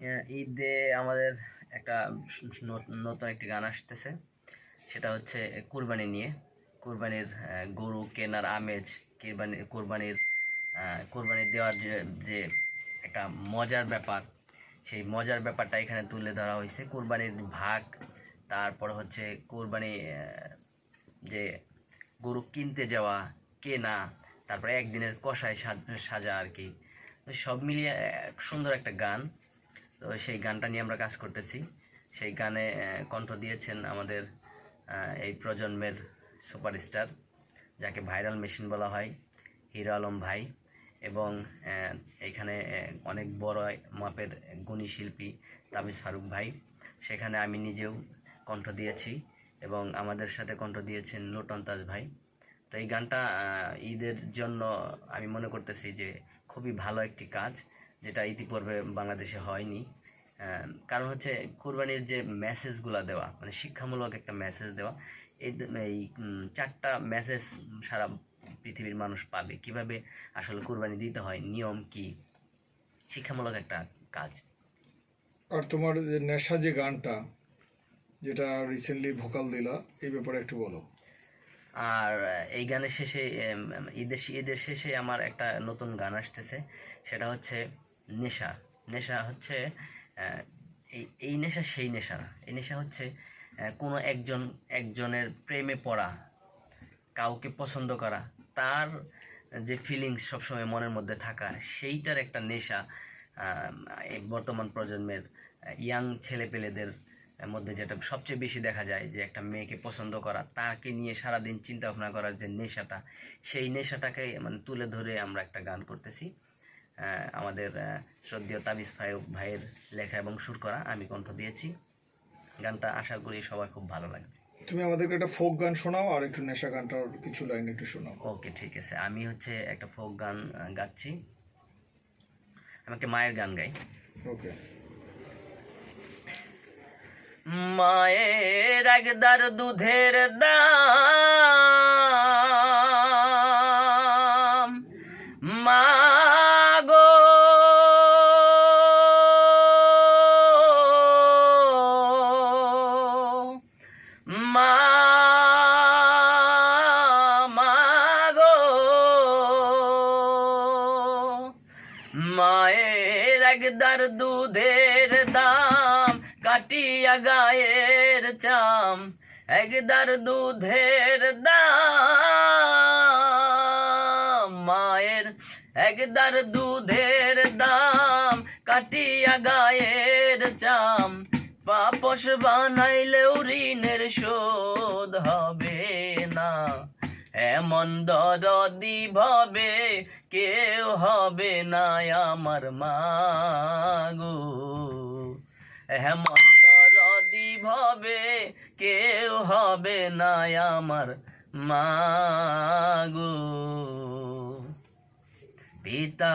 আহ, ঈদে আমাদের একটা নতুন একটি গান আসতেছে। সেটা হচ্ছে কুরবানি নিয়ে। কুরবানির গরু কেনার আমেজ কুরবানি কুরবানির কুরবানি দেওয়ার যে যে একটা মজার ব্যাপার সেই মজার ব্যাপারটা এখানে তুলে ধরা হয়েছে। কুরবানির ভাগ তারপর হচ্ছে কুরবানি যে গরু কিনতে যাওয়া কেনা তারপরে একদিনের কষায় সাজ- আর কি। সব মিলিয়ে সুন্দর একটা গান। তো সেই গানটা নিয়ে আমরা কাজ করতেছি। সেই গানে কণ্ঠ দিয়েছেন আমাদের এই প্রজন্মের সুপারস্টার, যাকে ভাইরাল মেশিন বলা হয়, হিরো আলম ভাই। এবং এখানে অনেক বড় মাপের গুণী শিল্পী তামিজ ফারুক ভাই। সেখানে আমি নিজেও কণ্ঠ দিয়েছি এবং আমাদের সাথে কণ্ঠ দিয়েছেন লোটন তাজ ভাই। তো এই গানটা ঈদের জন্য আমি মনে করতেছি যে খুবই ভালো একটি কাজ, যেটা ইতিপূর্বে বাংলাদেশে হয়নি। কারণ হচ্ছে কোরবানির যে মেসেজগুলো দেওয়া মানে শিক্ষামূলক একটা মেসেজ দেওয়া এই এই চারটা মেসেজ সারা পৃথিবীর মানুষ পাবে। কীভাবে আসলে কোরবানি দিতে হয় নিয়ম কি? শিক্ষামূলক একটা কাজ। আর তোমার যে নেশা যে গানটা যেটা রিসেন্টলি ভোকাল দিলা এই ব্যাপারে একটু বলো। আর এই গানের শেষে ঈদের ঈদের শেষে আমার একটা নতুন গান আসতেছে সেটা হচ্ছে নেশা। নেশা হচ্ছে এই এই নেশা সেই নেশা। না এই নেশা হচ্ছে কোনো একজন, একজনের প্রেমে পড়া, কাউকে পছন্দ করা, তার যে ফিলিংস সবসময় মনের মধ্যে থাকা, সেইটার একটা নেশা বর্তমান প্রজন্মের ইয়াং ছেলেপেলেদের মধ্যে যেটা সবচেয়ে বেশি দেখা যায়, যে একটা মেয়েকে পছন্দ করা, তাকে নিয়ে সারাদিন চিন্তা ভাবনা করার যে নেশাটা, সেই নেশাটাকে মানে তুলে ধরে আমরা একটা গান করতেছি। আমাদের শ্রদ্ধেয় তাবিজ ভাই ভাইয়ের লেখা এবং সুর করা আমি কণ্ঠ দিয়েছি। গানটা আশা করি সবার খুব ভালো লাগবে। তুমি আমাদেরকে একটা ফোক গান শোনাও আর একটু নেশা গানটার কিছু লাইন একটু শোনাও। ওকে ঠিক আছে। আমি হচ্ছে একটা ফোক গান গাচ্ছি। আমি একটা মায়ের গান গাই। ওকে। মায়ের একদার দুধের দাম মা মাগো মায়ের একদার দুধের দাম, কাটিয়া গায়ের চাম। একদার দুধের দাম, মায়ের একদার দুধের দাম, কাটিয়া গায়ের চাম। পাপস বানাইলেও ঋণের শোধ হবে না। এমন দরদি ভবে কেউ হবে না আমার মাগো। এমন দরদি ভবে কেউ হবে না আমার মাগো। পিতা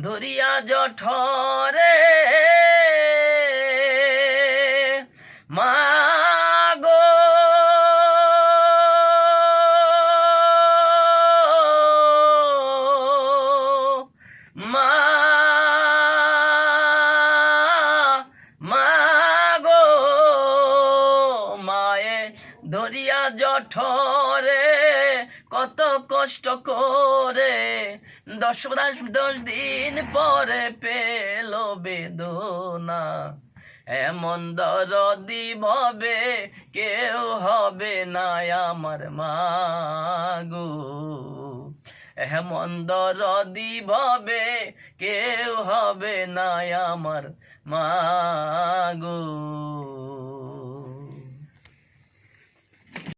ধরিয়া জঠরে। মাগো। মা মাগো। মায়ে ধরিয়া জঠরে কত কষ্ট করে দশ দশ দশ দিন পরে পেল বেদনা। এমন দরদি ভবে কেউ হবে না আমার মাগো। এমন দরদি ভবে কেউ হবে না আমার মাগো।